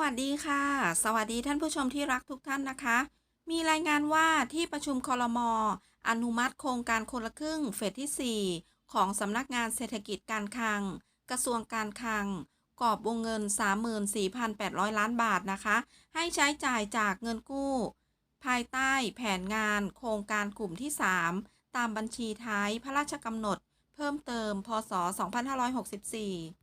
วัสดีค่ะ สวัสดีท่านผู้ชมที่รักทุกท่านนะคะ มีรายงานว่าที่ประชุมคลมอนุมัติโครงการคนละครึ่งเฟสที่ 4 ของสำนักงานเศรษฐกิจการคลัง กระทรวงการคลัง กอบวงเงิน 34,800 ล้านบาทนะคะ ให้ใช้จ่ายจากเงินกู้ ภายใต้แผนงานโครงการกลุ่มที่ 3 ตามบัญชีท้ายพระราชกำหนด เพิ่มเติม พศ 2564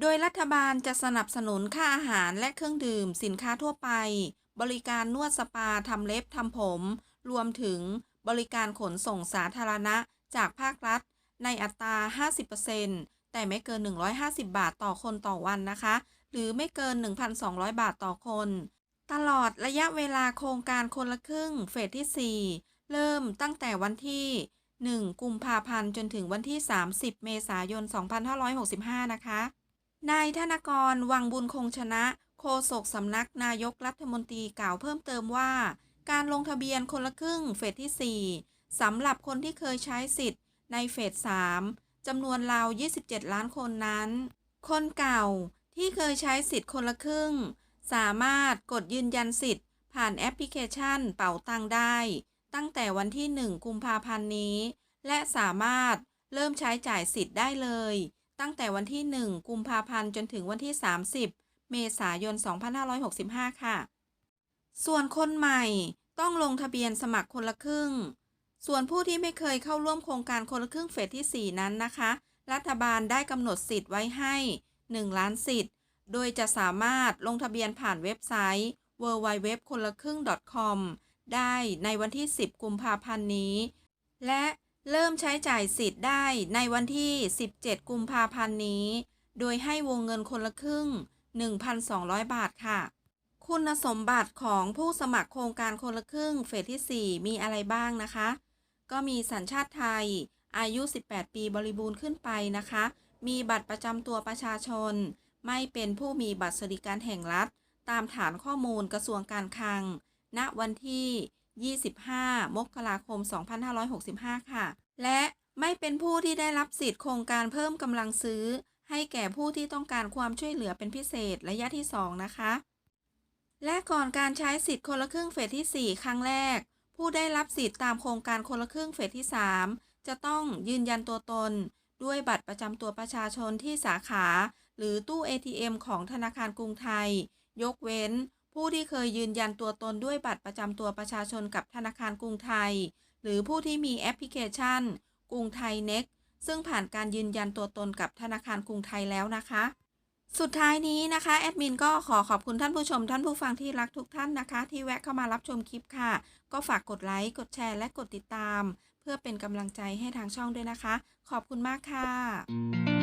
โดยรัฐบาลจะสนับสนุนค่าอาหารและเครื่องดื่ม สินค้าทั่วไป บริการนวดสปาทำเล็บทำผม รวมถึงบริการขนส่งสาธารณะจากภาครัฐ ในอัตรา 50%แต่ไม่เกิน 150 บาทต่อคนต่อวันนะคะ หรือไม่เกิน 1,200 บาทต่อคน ตลอดระยะเวลาโครงการคนละครึ่งเฟสที่ 4 เริ่มตั้งแต่วันที่ 1 กุมภาพันธ์จนถึงวันที่ 30 เมษายน 2565 นะคะ นายธนกรวังบุญคงชนะ โฆษกสำนักนายกรัฐมนตรีกล่าวเพิ่มเติมว่า การลงทะเบียนคนละครึ่งเฟสที่ 4 สำหรับคนที่เคยใช้สิทธิ์ ในเฟส 3 จำนวนราว 27 ล้านคนนั้น คนเก่าที่เคยใช้สิทธิ์คนละครึ่ง สามารถกดยืนยันสิทธิ์ ผ่านแอปพลิเคชันเป๋าตังได้ ตั้งแต่วันที่ 1 กุมภาพันธ์นี้ และสามารถเริ่มใช้จ่ายสิทธิ์ได้เลย ตั้งแต่วันที่ 1 กุมภาพันธ์จนถึงวันที่ 30 เมษายน 2565 ค่ะ ส่วนคนใหม่ต้องลงทะเบียนสมัครคนละครึ่ง ส่วนผู้ที่ไม่เคยเข้าร่วมโครงการคนละครึ่งเฟสที่ 4 นั้นนะคะ รัฐบาลได้กำหนดสิทธิ์ไว้ให้ 1 ล้านสิทธิ์ โดยจะสามารถลงทะเบียนผ่านเว็บไซต์ www คนละครึ่ง .com ได้ในวันที่ 10 กุมภาพันธ์นี้ และ เริ่มใช้จ่ายสิทธิ์ได้ในวันที่ 17 กุมภาพันธ์นี้ โดยให้วงเงินคนละครึ่ง 1,200 บาทค่ะ คุณสมบัติของผู้สมัครโครงการคนละครึ่งเฟสที่ 4 มีอะไรบ้างนะคะ ก็มีสัญชาติไทย อายุ 18 ปีบริบูรณ์ขึ้นไปนะคะ มีบัตรประจำตัวประชาชน ไม่เป็นผู้มีบัตรสวัสดิการแห่งรัฐ ตามฐานข้อมูลกระทรวงการคลัง ณ วันที่ 25 มกราคม 2565 ค่ะ และไม่เป็นผู้ที่ได้รับสิทธิ์โครงการเพิ่มกำลังซื้อ ให้แก่ผู้ที่ต้องการความช่วยเหลือเป็นพิเศษระยะที่ 2 นะคะ และก่อนการใช้สิทธิ์คนละครึ่งเฟสที่ 4 ครั้งแรก ผู้ได้รับสิทธิ์ตามโครงการคนละครึ่งเฟสที่ 3 จะต้องยืนยันตัวตน ด้วยบัตรประจำตัวประชาชนที่สาขา หรือตู้ ATM ของธนาคารกรุงไทย ยกเว้น ผู้ที่เคยยืนยันตัวตนด้วยบัตรประจำตัวประชาชนกับธนาคารกรุงไทย หรือผู้ที่มีแอปพลิเคชัน กรุงไทยเน็กซึ่งผ่านการยืนยันตัวตนกับธนาคารกรุงไทยแล้วนะคะ สุดท้ายนี้นะคะแอดมินก็ขอขอบคุณท่านผู้ชมท่านผู้ฟังที่รักทุกท่านนะคะ ที่แวะเข้ามารับชมคลิปค่ะ ก็ฝากกดไลค์กดแชร์และกดติดตาม เพื่อเป็นกำลังใจให้ทางช่องด้วยนะคะ ขอบคุณมากค่ะ